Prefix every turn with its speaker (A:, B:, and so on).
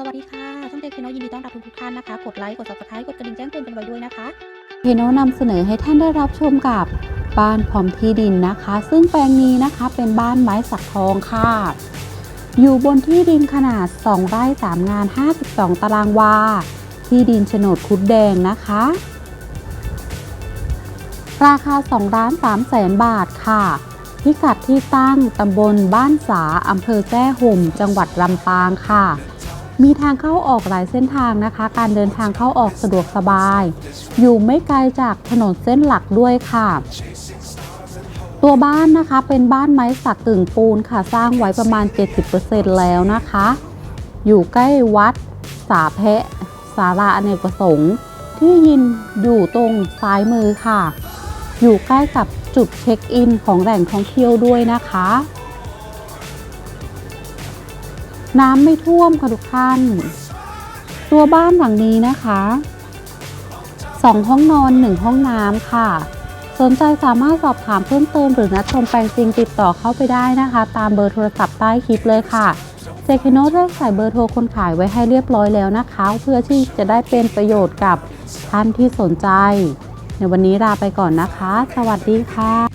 A: สวัสดีค่ะ ช่องเจคิโนยินดีต้อนรับทุกท่านนะคะ กดไลค์ กด subscribe กดกระดิ่งแจ้งเตือนกันไว้ด้วยนะคะ
B: เฮโนนำเสนอให้ท่านได้รับชมกับบ้านพร้อมที่ดินนะคะ ซึ่งแปลงนี้นะคะเป็นบ้านไม้สักทองค่ะ อยู่บนที่ดินขนาด 2 ไร่3งาน 52 ตารางวา ที่ดินโฉนดคุดแดงนะคะ ราคา2ล้าน3แสนบาทค่ะพิกัดที่ตั้งตำบลบ้านสาอำเภอแจ้ห่ม จังหวัดลำปางค่ะ มีทางเข้าออกหลายเส้นทางนะคะ การเดินทางเข้าออกสะดวกสบาย อยู่ไม่ไกลจากถนนเส้นหลักด้วยค่ะ ตัวบ้านนะคะเป็นบ้านไม้สักกึ่งปูนค่ะสร้างไว้ประมาณ 70%แล้วนะคะ อยู่ใกล้วัด สาแพะสาราอเนกประสงค์ที่ยินอยู่ตรงซ้ายมือค่ะ อยู่ใกล้กับจุดเช็คอินของแหล่งท่องเที่ยวด้วยนะคะ น้ำไม่ท่วมค่ะทุกท่าน ตัวบ้านหลังนี้นะคะสองห้องนอนหนึ่งห้องน้ำค่ะ สนใจสามารถสอบถามเพิ่มเติมหรือนัดชมแปลงจริงติดต่อเข้าไปได้นะคะ ตามเบอร์โทรศัพท์ใต้คลิปเลยค่ะเซคโนได้ใส่เบอร์โทรคนขายไว้ให้เรียบร้อยแล้วนะคะ เพื่อที่จะได้เป็นประโยชน์กับท่านที่สนใจ ในวันนี้ลาไปก่อนนะคะ สวัสดีค่ะ